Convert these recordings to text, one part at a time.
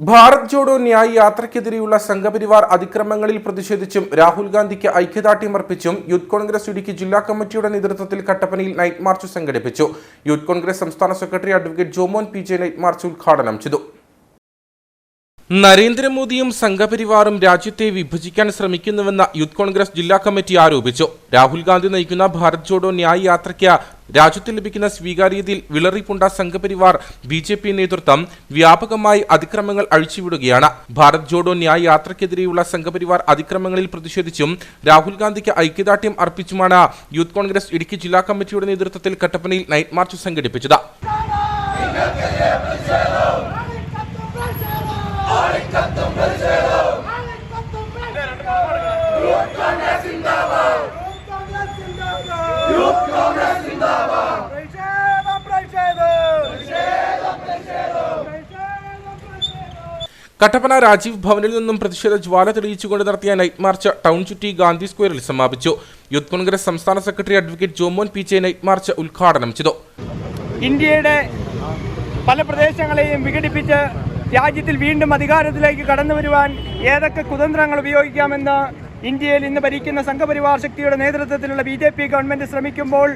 ഭാരത് ജോഡോ ന്യായ് യാത്രയ്ക്കെതിരെയുള്ള സംഘപരിവാർ അതിക്രമങ്ങളിൽ പ്രതിഷേധിച്ചും രാഹുൽ ഗാന്ധിക്ക് ഐക്യദാർഢ്യമർപ്പിച്ചും യൂത്ത് കോൺഗ്രസ് ഇടുക്കി ജില്ലാ കമ്മിറ്റിയുടെ നേതൃത്വത്തിൽ കട്ടപ്പനയിൽ നൈറ്റ് മാർച്ച് സംഘടിപ്പിച്ചു. യൂത്ത് കോൺഗ്രസ് സംസ്ഥാന secretary advocate Jomon P J night march ഉദ്ഘാടനം ചെയ്തു. നരേന്ദ്രമോദിയും സംഘപരിവാറും രാജ്യത്തെ വിഭജിക്കാൻ ശ്രമിക്കുന്നുവെന്ന യൂത്ത് കോൺഗ്രസ് ജില്ലാ കമ്മിറ്റി ആരോപിച്ചു. രാഹുൽ ഗാന്ധി നയിക്കുന്ന ഭാരത് ജോഡോ ന്യായ് യാത്രയ്ക്ക് രാജ്യത്ത് ലഭിക്കുന്ന സ്വീകാര്യതയിൽ വിളറിപ്പുണ്ട സംഘപരിവാർ ബി ജെ പി നേതൃത്വം വ്യാപകമായി അതിക്രമങ്ങൾ അഴിച്ചുവിടുകയാണ്. ഭാരത് ജോഡോ ന്യായ് യാത്രയ്ക്കെതിരെയുള്ള സംഘപരിവാർ അതിക്രമങ്ങളിൽ പ്രതിഷേധിച്ചും രാഹുൽ ഗാന്ധിക്ക് ഐക്യദാർഢ്യം അർപ്പിച്ചുമാണ് യൂത്ത് കോൺഗ്രസ് ഇടുക്കി ജില്ലാ കമ്മിറ്റിയുടെ നേതൃത്വത്തിൽ കട്ടപ്പനയിൽ നൈറ്റ് മാർച്ച് സംഘടിപ്പിച്ചത് ആളിക്കത്തും പ്രതിഷേധം. യൂത്ത് കോൺഗ്രസ് സിന്ദാബാദ്. യൂത്ത് കോൺഗ്രസ് സിന്ദാബാദ്. പ്രതിഷേധം, പ്രതിഷേധം. പ്രതിഷേധം, പ്രതിഷേധം. കട്ടപ്പന രാജീവ് ഭവനിൽ നിന്നും പ്രതിഷേധ ജ്വാല തെളിയിച്ചുകൊണ്ട് നടത്തിയ നൈറ്റ് മാർച്ച് ടൗൺ ചുറ്റി ഗാന്ധി സ്ക്വയറിൽ സമാപിച്ചു. യൂത്ത് കോൺഗ്രസ് സംസ്ഥാന secretary advocate Jomon P J night march ഉദ്ഘാടനം ചെയ്തു. ഇന്ത്യയുടെ പല പ്രദേശങ്ങളെയും വിഘടിപ്പിച്ച് രാജ്യത്തിൽ വീണ്ടും അധികാരത്തിലേക്ക് കടന്നു വരുവാൻ ഏതൊക്കെ കുതന്ത്രങ്ങൾ ഉപയോഗിക്കാമെന്ന് ഇന്ത്യയിൽ ഇന്ന് ഭരിക്കുന്ന സംഘപരിവാർ ശക്തിയുടെ നേതൃത്വത്തിലുള്ള ബി ജെ പി ഗവൺമെന്റ് ശ്രമിക്കുമ്പോൾ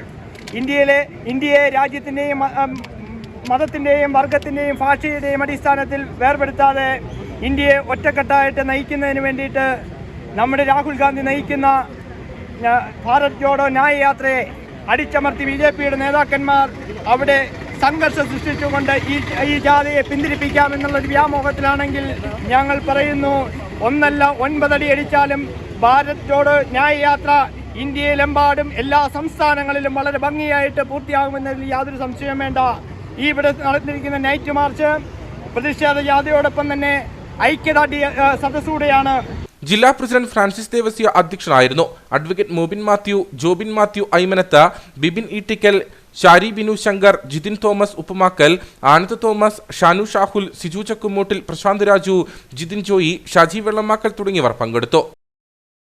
ഇന്ത്യയിലെ ഇന്ത്യയെ രാജ്യത്തിന്റെയും മതത്തിന്റെയും വർഗത്തിന്റെയും ഭാഷയുടെയും അടിസ്ഥാനത്തിൽ വേർപെടുത്താതെ ഇന്ത്യയെ ഒറ്റക്കെട്ടായിട്ട് നയിക്കുന്നതിന് വേണ്ടിയിട്ട് നമ്മുടെ രാഹുൽ ഗാന്ധി നയിക്കുന്ന ഭാരത് ജോഡോ ന്യായ യാത്രയെ അടിച്ചമർത്തി ബി ജെ പിയുടെ നേതാക്കന്മാർ അവിടെ സംഘർഷം സൃഷ്ടിച്ചുകൊണ്ട് ഈ ഈ ജാഥയെ പിന്തിരിപ്പിക്കാമെന്നുള്ളൊരു വ്യാമോഹത്തിലാണെങ്കിൽ ഞങ്ങൾ പറയുന്നു ഒന്നല്ല ഒൻപതടി അടിച്ചാലും ഭാരത് ജോഡോ ന്യായ യാത്ര ഇന്ത്യയിലെമ്പാടും എല്ലാ സംസ്ഥാനങ്ങളിലും വളരെ ഭംഗിയായിട്ട് പൂർത്തിയാകുമെന്നതിൽ യാതൊരു സംശയവും വേണ്ട. ഈ ഇവിടെ നടന്നിരിക്കുന്ന നൈറ്റ് മാർച്ച് പ്രതിഷേധ ജാഥയോടൊപ്പം തന്നെ ഐക്യദാർഢ്യ സദസ്സൂടെയാണ്. ജില്ലാ പ്രസിഡന്റ് ഫ്രാൻസിസ് ദേവസ്യ അധ്യക്ഷനായിരുന്നു. Advocate Mobin Mathew Jobin Mathew Aimanath Bibin Eettikkal Shari Binu Shankar Jithin Thomas Uppamakkal Anand Thomas Shanu Shahul Siju Chakkumoottil Prasanth Raju Jithin Joy Shaji Vellamakkal തുടങ്ങിയവർ പങ്കെടുത്തു.